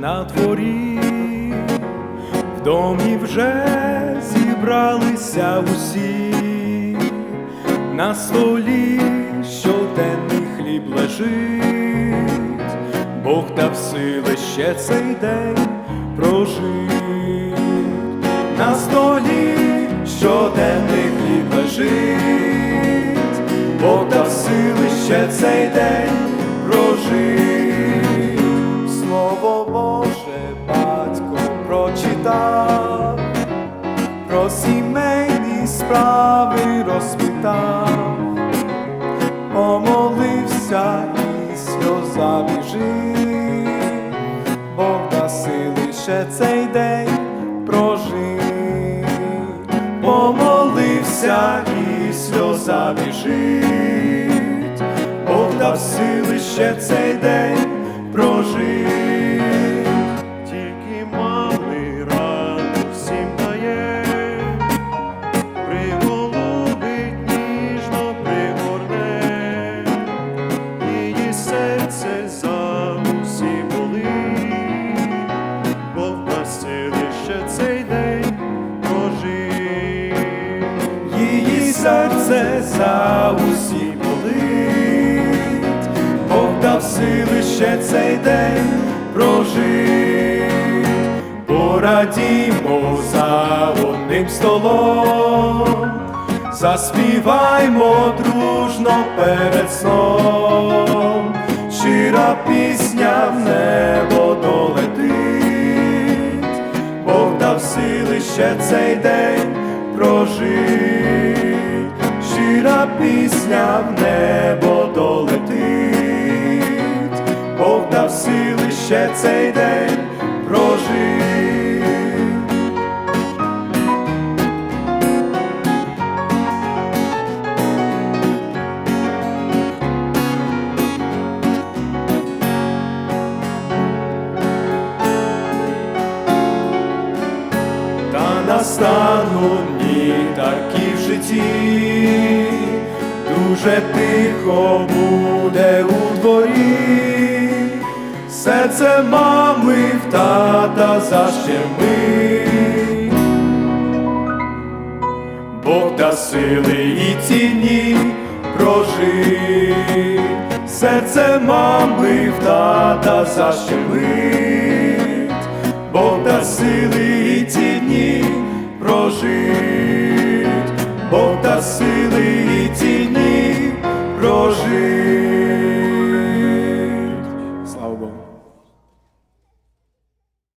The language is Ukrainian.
дворі, в домі вже зібралися усі, на столі щоденний хліб лежить, Бог дав сили ще цей день прожить. На столі щоденний хліб лежить, Бог дав сили ще цей день про сімейні справи розпитав, помолився і сльоза біжить, Бог да сили цей день прожить, помолився і сльоза біжить, Бог дав сили цей день прожить. Серце за усі болить, Бог дав сили ще цей день прожить, порадімо за одним столом, заспіваймо дружно перед сном, щира пісня в небо долетить. Бог дав сили ще цей день прожить, щира пісня в небо долетить, Бог дав сили ще цей день прожить. Та настануть дні такі в житті, Уже тихо буде у дворі, серце мами в тата защемить. Бог та сили і ціні прожив, серце мами в тата защемить, Бог та сили і ціні прожив, Бог та сили. Deus.